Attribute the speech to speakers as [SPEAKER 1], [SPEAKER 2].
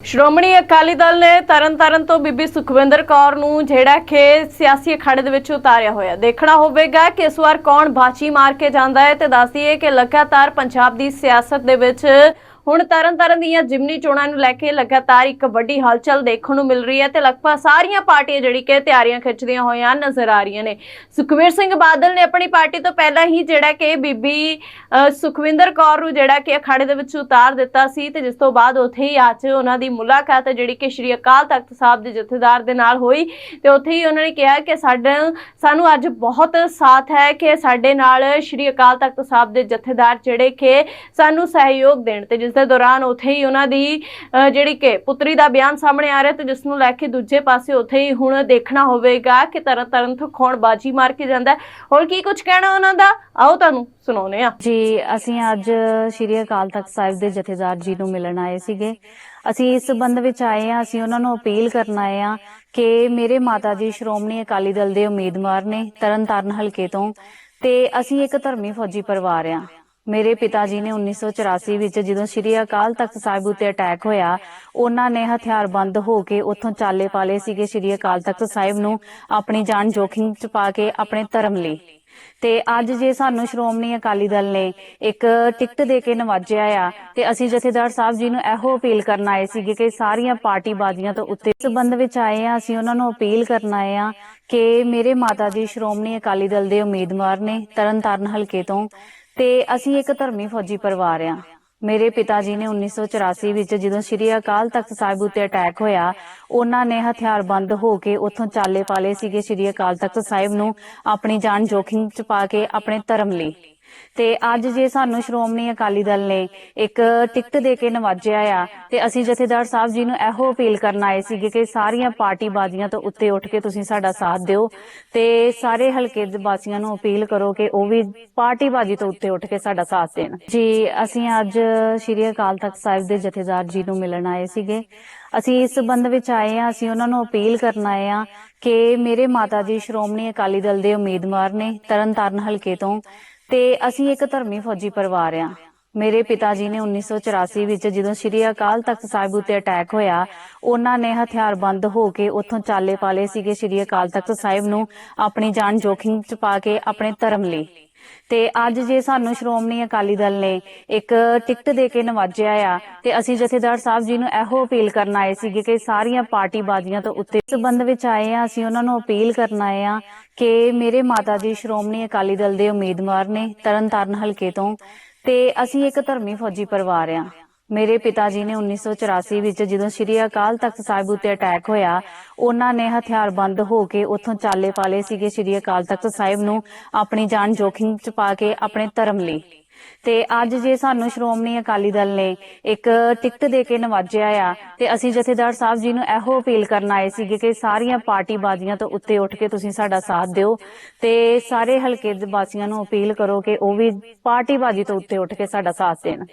[SPEAKER 1] ਸ਼੍ਰੋਮਣੀ ਅਕਾਲੀ ਦਲ ਨੇ ਤਰਨਤਾਰਨ ਤੋਂ ਬੀਬੀ ਸੁਖਵਿੰਦਰ ਕੌਰ ਨੂੰ ਜਿਹੜਾ ਕਿ ਸਿਆਸੀ ਅਖਾੜੇ ਦੇ ਵਿੱਚ ਉਤਾਰਿਆ ਹੋਇਆ। ਦੇਖਣਾ ਹੋਵੇਗਾ ਕਿ ਇਸ ਵਾਰ ਕੌਣ ਬਾਚੀ ਮਾਰ ਕੇ ਜਾਂਦਾ ਹੈ ਤੇ ਦੱਸਦੀਏ ਕਿ ਲਗਾਤਾਰ ਪੰਜਾਬ ਦੀ ਸਿਆਸਤ ਦੇ ਵਿੱਚ ਹੁਣ ਤਰਨਤਾਰਨ ਦੀਆਂ ਜਿਮਨੀ ਚੋਣਾਂ ਨੂੰ ਲੈ ਕੇ ਲਗਾਤਾਰ ਇੱਕ ਵੱਡੀ ਹਲਚਲ ਦੇਖਣ ਨੂੰ ਮਿਲ ਰਹੀ ਹੈ ਤੇ ਲਗਭਗ ਸਾਰੀਆਂ ਪਾਰਟੀਆਂ ਜਿਹੜੀ ਕਿ ਤਿਆਰੀਆਂ ਖਿੱਚਦੀਆਂ ਹੋਈਆਂ ਨਜ਼ਰ ਆ ਰਹੀਆਂ ਨੇ। ਸੁਖਵੀਰ ਸਿੰਘ ਬਾਦਲ ਨੇ ਆਪਣੀ ਪਾਰਟੀ ਤੋਂ ਪਹਿਲਾਂ ਹੀ ਜਿਹੜਾ ਕਿ ਬੀਬੀ ਸੁਖਵਿੰਦਰ ਕੌਰ ਨੂੰ ਜਿਹੜਾ ਕਿ ਅਖਾੜੇ ਦੇ ਵਿੱਚ ਉਤਾਰ ਦਿੱਤਾ ਸੀ ਤੇ ਜਿਸ ਤੋਂ ਬਾਅਦ ਉੱਥੇ ਹੀ ਅੱਜ ਉਹਨਾਂ ਦੀ ਮੁਲਾਕਾਤ ਜਿਹੜੀ ਕਿ ਸ਼੍ਰੀ ਅਕਾਲ ਤਖਤ ਸਾਹਿਬ ਦੇ ਜਥੇਦਾਰ ਦੇ ਨਾਲ ਹੋਈ ਤੇ ਉੱਥੇ ਹੀ ਉਹਨਾਂ ਨੇ ਕਿਹਾ ਕਿ ਸਾਡਾ, ਸਾਨੂੰ ਅੱਜ ਬਹੁਤ ਸਾਥ ਹੈ ਕਿ ਸਾਡੇ ਨਾਲ ਸ਼੍ਰੀ ਅਕਾਲ ਤਖਤ ਸਾਹਿਬ ਦੇ ਜਥੇਦਾਰ ਜਿਹੜੇ ਕਿ ਸਾਨੂੰ ਸਹਿਯੋਗ ਦੇਣ ਤੇ ਜਿਸ ਦੇ ਦੌਰਾਨ ਉੱਥੇ ਹੀ ਉਹਨਾਂ ਦੀ ਜਿਹੜੀ ਕਿ ਪੁੱਤਰੀ ਦਾ ਬਿਆਨ ਸਾਹਮਣੇ ਆ ਰਿਹਾ ਤੇ ਜਿਸ ਨੂੰ ਲੈ ਕੇ ਦੂਜੇ ਪਾਸੇ ਉੱਥੇ ਹੀ ਹੁਣ ਦੇਖਣਾ ਹੋਵੇਗਾ ਕਿ ਤਰਨ ਤਰਨ ਤੋਂ ਕੌਣ ਬਾਜੀ ਮਾਰ ਕੇ ਜਾਂਦਾ ਹੋਰ ਕੀ ਕੁਝ ਕਹਿਣਾ ਉਹਨਾਂ ਦਾ? ਆਓ ਤੁਹਾਨੂੰ ਸੁਣਾਉਂਦੇ ਆ
[SPEAKER 2] ਜੀ, ਅਸੀਂ ਅੱਜ ਸ਼੍ਰੀ ਅਕਾਲ ਤਖਤ ਸਾਹਿਬ ਦੇ ਜਥੇਦਾਰ ਜੀ ਨੂੰ ਮਿਲਣ ਆਏ ਸੀਗੇ। ਅਸੀਂ ਇਸ ਸੰਬੰਧ ਵਿੱਚ ਆਏ ਆ ਅਸੀਂ ਉਹਨਾਂ ਨੂੰ ਅਪੀਲ ਕਰਨ ਆਏ ਆ ਕਿ ਮੇਰੇ ਮਾਤਾ ਜੀ, ਸ਼੍ਰੋਮਣੀ ਅਕਾਲੀ ਦਲ ਦੇ ਉਮੀਦਵਾਰ ਨੇ ਤਰਨਤਾਰਨ ਹਲਕੇ ਤੋਂ ਤੇ ਅਸੀਂ ਇੱਕ ਧਰਮੀ ਫੌਜੀ ਪਰਿਵਾਰ ਆ ਮੇਰੇ ਪਿਤਾ ਜੀ ਨੇ 1984 ਵਿੱਚ ਜਦੋਂ ਸ਼੍ਰੀ ਅਕਾਲ ਤਖਤ ਸਾਹਿਬ ਉਤੇ ਅਟੈਕ ਹੋਇਆ, ਉਹਨਾਂ ਨੇ ਹਥਿਆਰਬੰਦ ਹੋ ਕੇ ਉੱਥੋਂ ਚਾਲੇ ਪਾਲੇ ਸੀਗੇ ਸ਼੍ਰੀ ਅਕਾਲ ਤਖਤ ਸਾਹਿਬ ਨੂੰ ਆਪਣੀ ਜਾਨ ਜੋਖਿਮ ਚ ਪਾ ਕੇ ਆਪਣੇ ਧਰਮ ਲਈ। ਤੇ ਅੱਜ ਜੇ ਸਾਨੂੰ ਸ਼੍ਰੋਮਣੀ ਅਕਾਲੀ ਦਲ ਨੇ ਇੱਕ ਟਿਕਟ ਦੇ ਕੇ ਨਵਾਜਿਆ ਆ, ਤੇ ਅਸੀਂ ਜਥੇਦਾਰ ਸਾਹਿਬ ਜੀ ਨੂੰ ਇਹੋ ਅਪੀਲ ਕਰਨ ਆਏ ਸੀਗੇ ਕਿ ਸਾਰੀਆਂ ਪਾਰਟੀ ਬਾਜ਼ੀਆਂ ਤੋਂ ਉੱਤੇ ਸਬੰਧ ਸੰਬੰਧ ਵਿੱਚ ਆਏ ਆ, ਅਸੀਂ ਉਹਨਾਂ ਨੂੰ ਅਪੀਲ ਕਰਨ ਆਏ ਆ ਕਿ ਮੇਰੇ ਮਾਤਾ ਜੀ ਸ਼੍ਰੋਮਣੀ ਅਕਾਲੀ ਦਲ ਦੇ ਉਮੀਦਵਾਰ ਨੇ ਤਰਨਤਾਰਨ ਹਲਕੇ ਤੋਂ ਤੇ ਅਸੀਂ ਇੱਕ ਧਰਮੀ ਫੌਜੀ ਪਰਿਵਾਰ ਆ। ਮੇਰੇ ਪਿਤਾ ਜੀ ਨੇ 1984 ਵਿੱਚ ਜਦੋਂ ਸ਼੍ਰੀ ਅਕਾਲ ਤਖਤ ਸਾਹਿਬ ਉੱਤੇ ਅਟੈਕ ਹੋਇਆ, ਉਹਨਾਂ ਨੇ ਹਥਿਆਰਬੰਦ ਹੋ ਕੇ ਉੱਥੋਂ ਚਾਲੇ ਪਾਲੇ ਸੀਗੇ ਸ਼੍ਰੀ ਅਕਾਲ ਤਖਤ ਸਾਹਿਬ ਨੂੰ ਆਪਣੀ ਜਾਨ ਜੋਖਿਮ ਚ ਪਾ ਕੇ ਆਪਣੇ ਧਰਮ ਲਈ। ਤੇ ਅੱਜ ਜੇ ਸਾਨੂੰ ਸ਼੍ਰੋਮਣੀ ਅਕਾਲੀ ਦਲ ਨੇ ਇੱਕ ਟਿਕਟ ਦੇ ਕੇ ਨਵਾਜਿਆ ਆ, ਤੇ ਅਸੀਂ ਜਥੇਦਾਰ ਸਾਹਿਬ ਜੀ ਨੂੰ ਇਹੋ ਅਪੀਲ ਕਰਨ ਆਏ ਸੀਗੇ ਕਿ ਸਾਰੀਆਂ ਪਾਰਟੀ ਬਾਜ਼ੀਆਂ ਤੋਂ ਉੱਤੇ ਉੱਠ ਕੇ ਤੁਸੀਂ ਸਾਡਾ ਸਾਥ ਦਿਓ ਤੇ ਸਾਰੇ ਹਲਕੇ ਦੇ ਵਾਸੀਆਂ ਨੂੰ ਅਪੀਲ ਕਰੋ ਕਿ ਉਹ ਵੀ ਪਾਰਟੀ ਬਾਜ਼ੀ ਤੋਂ ਉੱਤੇ ਉੱਠ ਕੇ ਸਾਡਾ ਸਾਥ ਦੇਣ। ਜੀ, ਅਸੀਂ ਅੱਜ ਸ਼੍ਰੀ ਅਕਾਲ ਤਖਤ ਸਾਹਿਬ ਦੇ ਜਥੇਦਾਰ ਜੀ ਨੂੰ ਮਿਲਣ ਆਏ ਸੀਗੇ। ਅਸੀਂ ਇਸ ਸੰਬੰਧ ਵਿੱਚ ਆਏ ਆ ਅਸੀਂ ਉਹਨਾਂ ਨੂੰ ਅਪੀਲ ਕਰਨ ਆਏ ਆ ਕਿ ਮੇਰੇ ਮਾਤਾ ਜੀ ਸ਼੍ਰੋਮਣੀ ਅਕਾਲੀ ਦਲ ਦੇ ਉਮੀਦਵਾਰ ਨੇ ਤਰਨਤਾਰਨ ਹਲਕੇ ਤੋਂ ਤੇ ਅਸੀਂ ਇੱਕ ਧਰਮੀ ਫੌਜੀ ਪਰਿਵਾਰ ਆ। ਮੇਰੇ ਪਿਤਾ ਜੀ ਨੇ 1984 ਵਿੱਚ ਜਦੋਂ ਸ਼੍ਰੀ ਅਕਾਲ ਤਖਤ ਸਾਹਿਬ ਉਤੇ ਅਟੈਕ ਹੋਇਆ, ਉਹਨਾਂ ਨੇ ਹਥਿਆਰਬੰਦ ਹੋ ਕੇ ਉੱਥੋਂ ਚਾਲੇ ਪਾਲੇ ਸੀਗੇ ਸ਼੍ਰੀ ਅਕਾਲ ਤਖਤ ਸਾਹਿਬ ਨੂੰ ਆਪਣੀ ਜਾਨ ਜੋਖਿਮ ਚ ਪਾ ਕੇ ਆਪਣੇ ਧਰਮ ਲਈ। ਤੇ ਅੱਜ ਜੇ ਸਾਨੂੰ ਸ਼੍ਰੋਮਣੀ ਅਕਾਲੀ ਦਲ ਨੇ ਇੱਕ ਟਿਕਟ ਦੇ ਕੇ ਨਵਾਜਿਆ ਆ, ਤੇ ਅਸੀਂ ਜਥੇਦਾਰ ਸਾਹਿਬ ਜੀ ਨੂੰ ਇਹੋ ਅਪੀਲ ਕਰਨ ਆਏ ਸੀਗੇ ਕਿ ਸਾਰੀਆਂ ਪਾਰਟੀ ਬਾਜ਼ੀਆਂ ਤੋਂ ਉੱਤੇ ਸਬੰਧ ਸੰਬੰਧ ਵਿੱਚ ਆਏ ਆ, ਅਸੀਂ ਉਹਨਾਂ ਨੂੰ ਅਪੀਲ ਕਰਨ ਆਏ ਆ ਕਿ ਮੇਰੇ ਮਾਤਾ ਜੀ ਸ਼੍ਰੋਮਣੀ ਅਕਾਲੀ ਦਲ ਦੇ ਉਮੀਦਵਾਰ ਨੇ ਤਰਨਤਾਰਨ ਹਲਕੇ ਤੋਂ ਤੇ ਅਸੀਂ ਇੱਕ ਧਰਮੀ ਫੌਜੀ ਪਰਿਵਾਰ ਆ। ਮੇਰੇ ਪਿਤਾ ਜੀ ਨੇ 1984 ਵਿੱਚ ਜਦੋਂ ਸ਼੍ਰੀ ਅਕਾਲ ਤਖਤ ਸਾਹਿਬ ਉੱਤੇ ਅਟੈਕ ਹੋਇਆ, ਉਹਨਾਂ ਨੇ ਹਥਿਆਰਬੰਦ ਹੋ ਕੇ ਉੱਥੋਂ ਚਾਲੇ ਪਾਲੇ ਸੀਗੇ ਸ਼੍ਰੀ ਅਕਾਲ ਤਖਤ ਸਾਹਿਬ ਨੂੰ ਆਪਣੀ ਜਾਨ ਜੋਖਿਮ ਚ ਪਾ ਕੇ ਆਪਣੇ ਧਰਮ ਲਈ। ਤੇ ਅੱਜ ਜੇ ਸਾਨੂੰ ਸ਼੍ਰੋਮਣੀ ਅਕਾਲੀ ਦਲ ਨੇ ਇੱਕ ਟਿਕਟ ਦੇ ਕੇ ਨਵਾਜਿਆ ਆ, ਤੇ ਅਸੀਂ ਜਥੇਦਾਰ ਸਾਹਿਬ ਜੀ ਨੂੰ ਇਹੋ ਅਪੀਲ ਕਰਨ ਆਏ ਸੀਗੇ ਕਿ ਸਾਰੀਆਂ ਪਾਰਟੀ ਬਾਜ਼ੀਆਂ ਤੋਂ ਉੱਤੇ ਉੱਠ ਕੇ ਤੁਸੀਂ ਸਾਡਾ ਸਾਥ ਦਿਓ ਤੇ ਸਾਰੇ ਹਲਕੇ ਦੇ ਵਾਸੀਆਂ ਨੂੰ ਅਪੀਲ ਕਰੋ ਕਿ ਉਹ ਵੀ ਪਾਰਟੀ ਬਾਜ਼ੀ ਤੋਂ ਉੱਤੇ ਉੱਠ ਕੇ ਸਾਡਾ ਸਾਥ ਦੇਣ।